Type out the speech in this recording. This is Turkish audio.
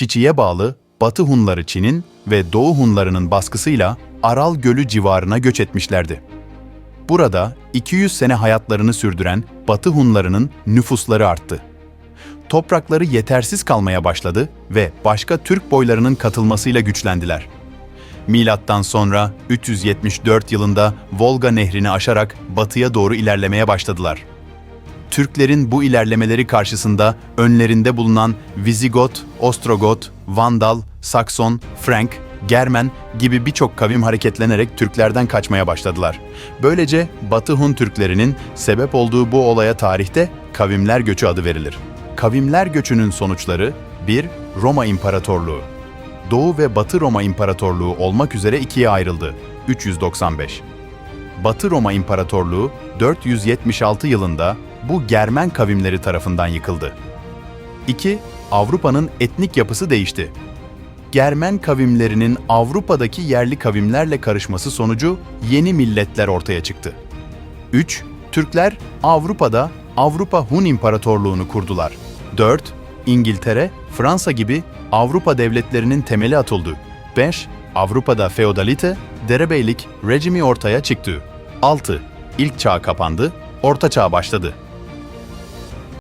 Çiçi'ye bağlı Batı Hunları Çin'in ve Doğu Hunlarının baskısıyla Aral Gölü civarına göç etmişlerdi. Burada 200 sene hayatlarını sürdüren Batı Hunlarının nüfusları arttı. Toprakları yetersiz kalmaya başladı ve başka Türk boylarının katılmasıyla güçlendiler. Milattan sonra 374 yılında Volga Nehri'ni aşarak batıya doğru ilerlemeye başladılar. Türklerin bu ilerlemeleri karşısında önlerinde bulunan Vizigot, Ostrogot, Vandal, Sakson, Frank, Germen gibi birçok kavim hareketlenerek Türklerden kaçmaya başladılar. Böylece Batı Hun Türklerinin sebep olduğu bu olaya tarihte kavimler göçü adı verilir. Kavimler göçünün sonuçları 1. Roma İmparatorluğu Doğu ve Batı Roma İmparatorluğu olmak üzere ikiye ayrıldı. 395 Batı Roma İmparatorluğu 476 yılında bu Germen kavimleri tarafından yıkıldı. 2. Avrupa'nın etnik yapısı değişti. Germen kavimlerinin Avrupa'daki yerli kavimlerle karışması sonucu yeni milletler ortaya çıktı. 3. Türkler Avrupa'da Avrupa Hun İmparatorluğunu kurdular. 4. İngiltere, Fransa gibi Avrupa devletlerinin temeli atıldı. 5. Avrupa'da feodalite, derebeylik rejimi ortaya çıktı. 6. İlk çağ kapandı, orta çağ başladı.